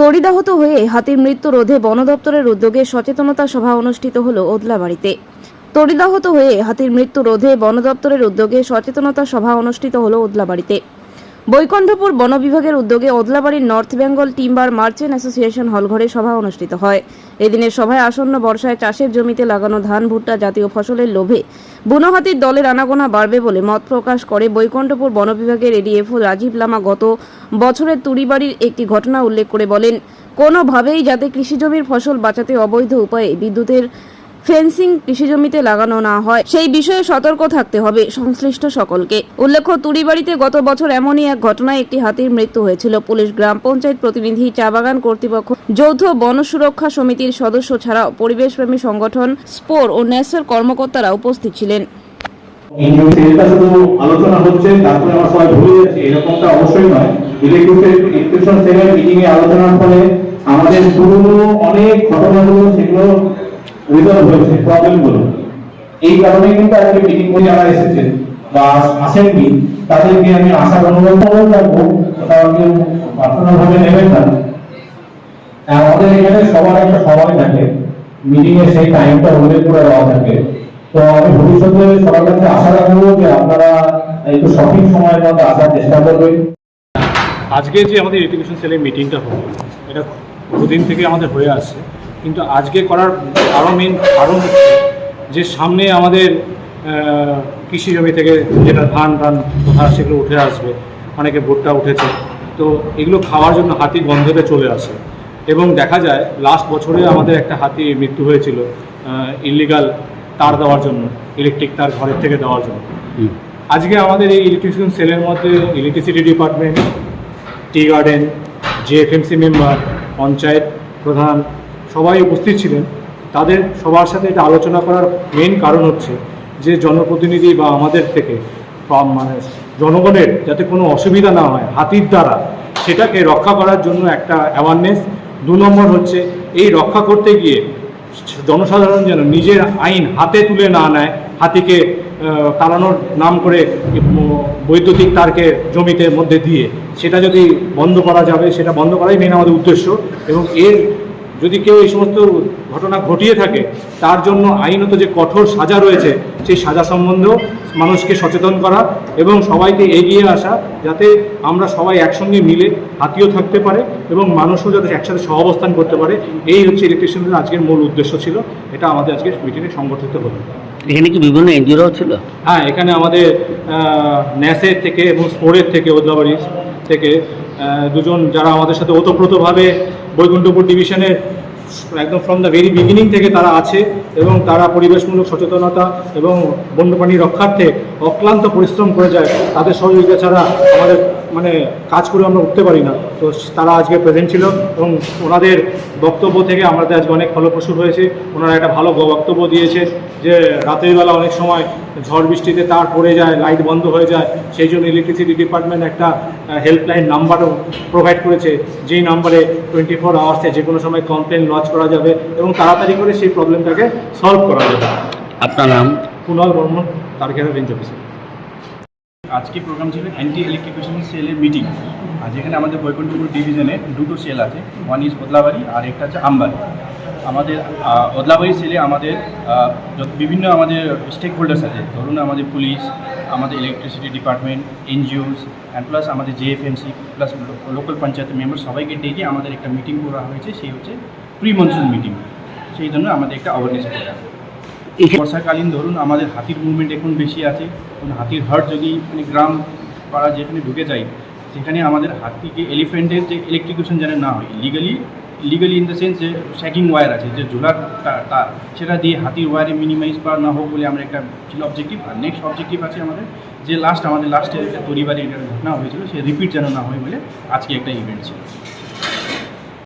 তড়িদাহত হয়ে হাতির মৃত্যু রোধে বন দপ্তরের উদ্যোগে সচেতনতা সভা অনুষ্ঠিত হল ওদলাবাড়িতে। তড়িদাহত হয়ে হাতির মৃত্যু রোধে বন দপ্তরের উদ্যোগে সচেতনতা সভা অনুষ্ঠিত হল ওদলাবাড়িতে। বৈকণ্ঠপুর বন বিভাগের উদ্যোগে ওদলাবাড়ির north Bengal timber merchant association হলঘরে সভা অনুষ্ঠিত হয়। এদিনের সভায় আসন্ন বর্ষায় চাষের জমিতে লাগানো ধান, ভুট্টা জাতীয় ফসলের লোভে বুনো হাতির দলের আনাগোনা বাড়বে বলে মত প্রকাশ করে বৈকণ্ঠপুর বন বিভাগের এডিএফও রাজীব লামা গত বছরের তুড়িবাড়ির একটি ঘটনা উল্লেখ করে বলেন, কোনোভাবেই যাতে কৃষিজমির ফসল বাঁচাতে অবৈধ উপায়ে বিদ্যুতের ফেন্সিং কৃষিজমিতে লাগানো না হয়, সেই বিষয়ে সতর্ক থাকতে হবে সংশ্লিষ্ট সকলকে। উল্লেখ্য, তুড়িবাড়িতে গত বছর এমনই এক ঘটনায় একটি হাতির মৃত্যু হয়েছিল। পুলিশ, গ্রাম পঞ্চায়েত প্রতিনিধি, চা বাগান কর্তৃপক্ষ, যৌথ বন সুরক্ষা সমিতির সদস্য ছাড়াও পরিবেশপ্রেমী সংগঠন, স্পোর ও ন্যাসের কর্মকর্তারা উপস্থিত ছিলেন। আলোচনা হচ্ছে, তারপরে সবাই ভুলে এরকমটা অবশ্যই নয়। আলোচনার ফলে আমাদের পুরনো অনেক ঘটনাগুলো, সেগুলো রিজলভ হয়েছে প্রবলেমগুলো এই কারণে কিন্তু আজকে মিটিং করে যারা এসেছেন বা আসেননি, তাদেরকে আমি আশা অনুরোধ করে রাখব ওটা কেউ নেবেন না। আমাদের এখানে সবার একটা সময় থাকে। মিটিং এ সেই টাইমটা উল্লেখ করে দেওয়া থাকে। তো আমি ভবিষ্যতে সবার কাছে আশা রাখব যে আপনারা একটু সঠিক সময়ের মধ্যে আসার চেষ্টা করবেন। আজকে যে আমাদের এডুকেশন সেলের মিটিংটা হলো, এটা বহুদিন থেকে আমাদের হয়ে আসছে। কিন্তু আজকে করার আরও মেন কারণ হচ্ছে যে সামনে আমাদের কৃষি জমি থেকে যেটা ধান টান কোথা সেগুলো উঠে আসবে অনেকে ভুট্টা উঠেছে। তো এগুলো খাওয়ার জন্য হাতি গন্ধতে চলে আসে। এবং দেখা যায় লাস্ট বছরে আমাদের একটা হাতি মৃত্যু হয়েছিল ইলিগাল তার দেওয়ার জন্য ইলেকট্রিক তার ঘরের থেকে দেওয়ার জন্য। আজকে আমাদের এই ইলেকট্রিশিয়ান সেলের মধ্যে electricity department tea garden GFMC member panchayat pradhan সবাই উপস্থিত ছিলেন। তাদের সবার সাথে এটা আলোচনা করার মেন কারণ হচ্ছে যে জনপ্রতিনিধি বা আমাদের থেকে মানে জনগণের যাতে কোনো অসুবিধা না হয় হাতির দ্বারা সেটাকে রক্ষা করার জন্য একটা অ্যাওয়ারনেস দু নম্বর হচ্ছে এই রক্ষা করতে গিয়ে জনসাধারণ যেন নিজের আইন হাতে তুলে না নেয়, হাতিকে তাড়ানোর নাম করে বৈদ্যুতিক তারকে জমিতে মধ্যে দিয়ে সেটা যদি বন্ধ করা যাবে, সেটা বন্ধ করাই মেন আমাদের উদ্দেশ্য এবং এর যদি কেউ এই সমস্ত ঘটনা ঘটিয়ে থাকে তার জন্য আইনত যে কঠোর সাজা রয়েছে সেই সাজা সম্বন্ধেও মানুষকে সচেতন করা এবং সবাইকে এগিয়ে আসা যাতে আমরা সবাই একসঙ্গে মিলে হাতিও থাকতে পারে এবং মানুষও যাতে একসাথে সহাবস্থান করতে পারে। এই হচ্ছে ইলেকট্রিশিয়ানদের আজকের মূল উদ্দেশ্য ছিল। এটা আমাদের আজকে মিটিংয়ে সংগঠিত হলো। এখানে কি বিভিন্ন এনজিওরাও ছিল? হ্যাঁ এখানে আমাদের ন্যাসের থেকে এবং স্পোরের থেকে ওদলাবাড়ি থেকে দুজন যারা আমাদের সাথে ওতপ্রোতভাবে বৈকুণ্ঠপুর ডিভিশনের একদম ফ্রম দ্য ভেরি বিগিনিং থেকে তারা আছে এবং তারা পরিবেশমূলক সচেতনতা এবং বন্যপ্রাণী রক্ষার্থে অক্লান্ত পরিশ্রম করে যায়, তাদের সহযোগিতা ছাড়া আমাদের মানে কাজ করে আমরা উঠতে পারি না। তো তারা আজকে প্রেজেন্ট ছিল এবং ওনাদের বক্তব্য থেকে আমাদের আজকে অনেক ফলপ্রসূ হয়েছে। ওনারা একটা ভালো বক্তব্য দিয়েছে যে রাতের বেলা অনেক সময় ঝড় বৃষ্টিতে তার পড়ে যায় লাইট বন্ধ হয়ে যায়। সেই জন্য ইলেকট্রিসিটি ডিপার্টমেন্ট একটা হেল্পলাইন নাম্বারও প্রোভাইড করেছে। যেই নাম্বারে টোয়েন্টি ফোর আওয়ার্সে যে কোনো সময় কমপ্লেন লঞ্চ করা যাবে এবং তাড়াতাড়ি করে সেই প্রবলেমটাকে সলভ করা যাবে। আপনার নাম? কুণাল বর্মন তারকেরা রেঞ্জ অফিসার আজকে প্রোগ্রাম ছিল অ্যান্টি ইলেকট্রিফিকেশন সেলের মিটিং আর যেখানে আমাদের বৈকুণ্ঠপুর ডিভিশনে দুটো সেল আছে। ওয়ান ইজ ওদলাবাড়ি আর একটা হচ্ছে আমবাড়ি আমাদের আহ, ওদলাবাড়ি সেলে আমাদের বিভিন্ন আমাদের স্টেক হোল্ডার্স আছে ধরুন আমাদের পুলিশ আমাদের electricity department NGOs and plus আমাদের JFMC plus local panchayat member সবাইকে ডেকে আমাদের একটা মিটিং করা হয়েছে সেই হচ্ছে প্রি মনসুন মিটিং সেই জন্য আমাদের একটা অ্যাওয়ারনেস প্রোগ্রাম বর্ষাকালীন ধরুন আমাদের হাতির মুভমেন্ট এখন বেশি আছে। হাতির হাট যদি মানে গ্রাম পাড়া যেখানে ঢুকে যায়, সেখানে আমাদের হাতিকে এলিফেন্টের যে ইলেকট্রিকিউশন যেন না হয় legally legally in the sense যে শ্যাকিং ওয়্যার আছে, যে ঝোলার তার সেটা দিয়ে হাতির ওয়্যারে মিনিমাইজ করা না হোক বলে আমরা একটা ছিল অবজেক্টিভ আর নেক্সট অবজেক্টিভ আছে আমাদের, যে লাস্ট আমাদের লাস্টে একটা তরিবারে একটা ঘটনা হয়েছিল, সে রিপিট যেন না হয় বলে আজকে একটা ইভেন্ট ছিল।